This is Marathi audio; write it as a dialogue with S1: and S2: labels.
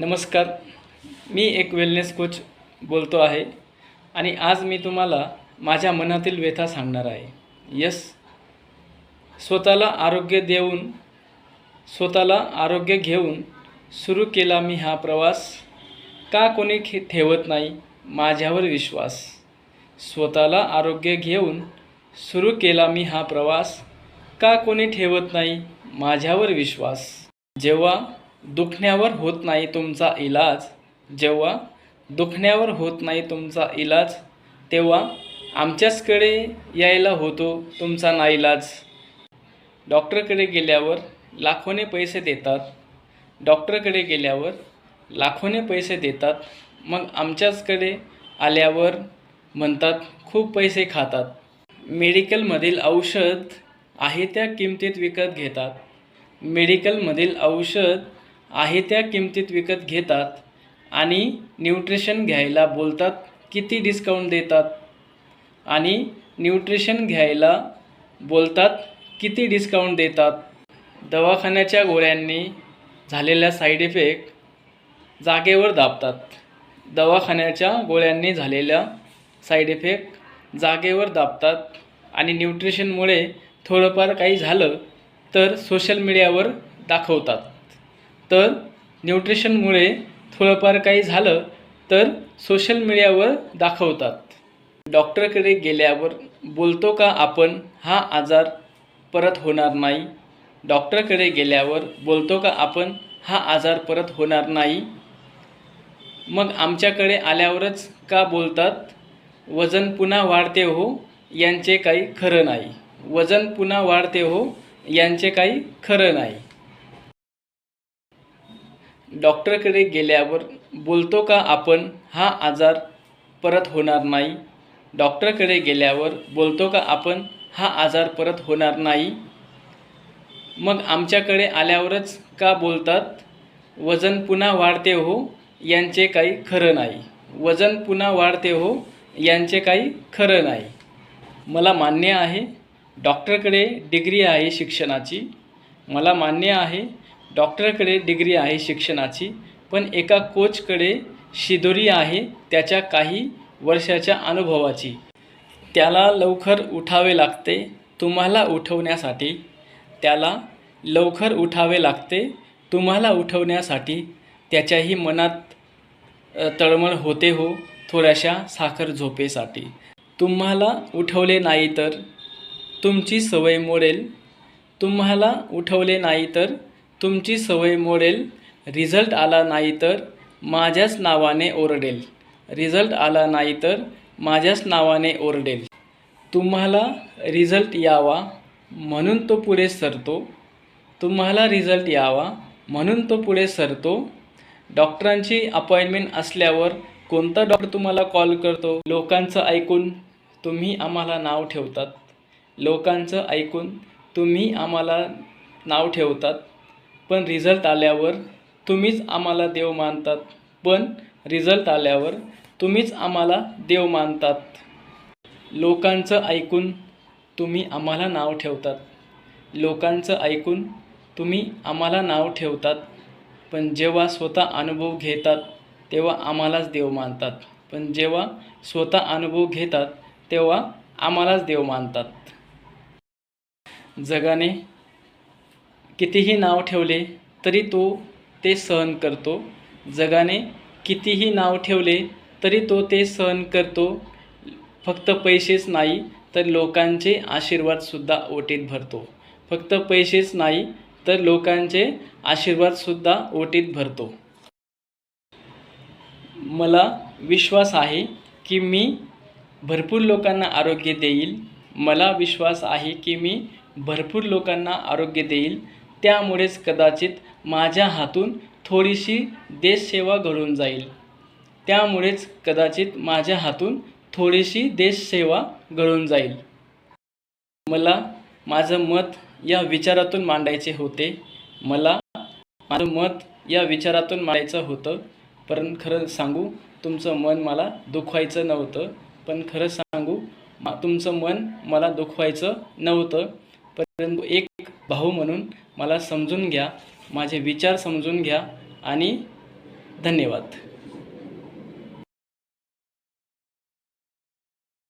S1: नमस्कार. मी एक वेलनेस कोच बोलतो आहे आणि आज मी तुम्हाला माझ्या मनातील व्यथा सांगणार आहे. यस स्वतःला आरोग्य देऊन स्वतःला आरोग्य घेऊन सुरू केला मी हा प्रवास. का कोणी खे ठेवत नाही? माझ्यावर विश्वास. स्वतःला आरोग्य घेऊन सुरू केला मी हा प्रवास. का कोणी ठेवत नाही? माझ्यावर विश्वास. जेव्हा दुखण्यावर होत नाही तुमचा इलाज. जेव्हा दुखण्यावर होत नाही तुमचा इलाज तेव्हा आमच्याचकडे यायला होतो तुमचा नाईलाज डॉक्टरकडे गेल्यावर लाखोने पैसे देतात. डॉक्टरकडे गेल्यावर लाखोने पैसे देतात. मग आमच्याचकडे आल्यावर म्हणतात खूप पैसे खातात. मेडिकलमधील औषध आहे त्या किमतीत विकत घेतात. मेडिकलमधील औषध आहे त्या किमतीत विकत घेतात आणि न्यूट्रिशन घ्यायला बोलतात किती डिस्काउंट देतात? आणि न्यूट्रिशन घ्यायला बोलतात किती डिस्काउंट देतात? दवाखान्याच्या गोळ्यांनी झालेल्या साईड इफेक्ट जागेवर दाबतात. दवाखान्याच्या गोळ्यांनी झालेल्या साईड इफेक्ट जागेवर दाबतात आणि न्यूट्रिशनमुळे थोडंफार काही झालं तर सोशल मीडियावर दाखवतात. तर न्यूट्रिशनमुळे थोडंफार काही झालं तर सोशल मीडियावर दाखवतात. डॉक्टरकडे गेल्यावर बोलतो का आपण हा आजार परत होणार नाही. डॉक्टरकडे गेल्यावर बोलतो का आपण हा आजार परत होणार नाही. मग आमच्याकडे आल्यावरच का बोलतात? वजन पुन्हा वाढते हो यांचे काही खरं नाही. वजन पुन्हा वाढते हो यांचे काही खरं नाही. डॉक्टरकडे गेल्यावर बोलतो का आपण हा आजार परत होणार नाही? डॉक्टरकडे गेल्यावर बोलतो का आपण हा आजार परत होणार नाही? मग आमच्याकडे आल्यावरच का बोलतात? वजन पुन्हा वाढते हो यांचे काही खरं नाही. वजन पुन्हा वाढते हो यांचे काही खरं नाही. मला मान्य आहे डॉक्टरकडे डिग्री आहे शिक्षणाची. मला मान्य आहे डॉक्टरकडे डिग्री आहे शिक्षणाची पण एका कोचकडे शिदोरी आहे त्याच्या काही वर्षाच्या अनुभवाची. त्याला लवकर उठावे लागते तुम्हाला उठवण्यासाठी. त्याला लवकर उठावे लागते तुम्हाला उठवण्यासाठी. त्याच्याही मनात तळमळ होते हो थोड्याशा साखर झोपेसाठी. तुम्हाला उठवले नाही तर तुमची सवय मोडेल. तुम्हाला उठवले नाही तर तुमची सवय मोडेल. रिझल्ट आला नाही तर माझ्याच नावाने ओरडेल. रिझल्ट आला नाही तर माझ्याच नावाने ओरडेल. तुम्हाला रिझल्ट यावा म्हणून तो पुढे सरतो. तुम्हाला रिझल्ट यावा म्हणून तो पुढे सरतो. डॉक्टरांची अपॉइंटमेंट असल्यावर कोणता डॉक्टर तुम्हाला कॉल करतो? लोकांचं ऐकून तुम्ही आम्हाला नाव ठेवतात. लोकांचं ऐकून तुम्ही आम्हाला नाव ठेवतात. पण रिझल्ट आल्यावर तुम्हीच आम्हाला देव मानतात. पण रिझल्ट आल्यावर तुम्हीच आम्हाला देव मानतात. लोकांचं ऐकून तुम्ही आम्हाला नाव ठेवतात. लोकांचं ऐकून तुम्ही आम्हाला नाव ठेवतात. पण जेव्हा स्वतः अनुभव घेतात तेव्हा आम्हालाच देव मानतात. पण जेव्हा स्वतः अनुभव घेतात तेव्हा आम्हालाच देव मानतात. जगाने कितीही नाव ठेवले तरी तो ते सहन करतो. जगाने कितीही नाव ठेवले तरी तो ते सहन करतो. फक्त पैसेच नाही तर लोकांचे आशीर्वादसुद्धा ओटीत भरतो. फक्त पैसेच नाही तर लोकांचे आशीर्वादसुद्धा ओटीत भरतो. मला विश्वास आहे की मी भरपूर लोकांना आरोग्य देईल. मला विश्वास आहे की मी भरपूर लोकांना आरोग्य देईल. त्यामुळेच कदाचित माझ्या हातून थोडीशी देशसेवा घडून जाईल. त्यामुळेच कदाचित माझ्या हातून थोडीशी देशसेवा घडून जाईल. मला माझं मत या विचारातून मांडायचे होते. मला माझं मत या विचारातून मांडायचं होतं. पण खरं सांगू तुमचं मन मला दुखवायचं नव्हतं. पण खरं सांगू मा- तुमचं मन मला दुखवायचं नव्हतं. परंतु एक भाऊ म्हणून मला समजून घ्या माझे विचार समजून घ्या आणि धन्यवाद.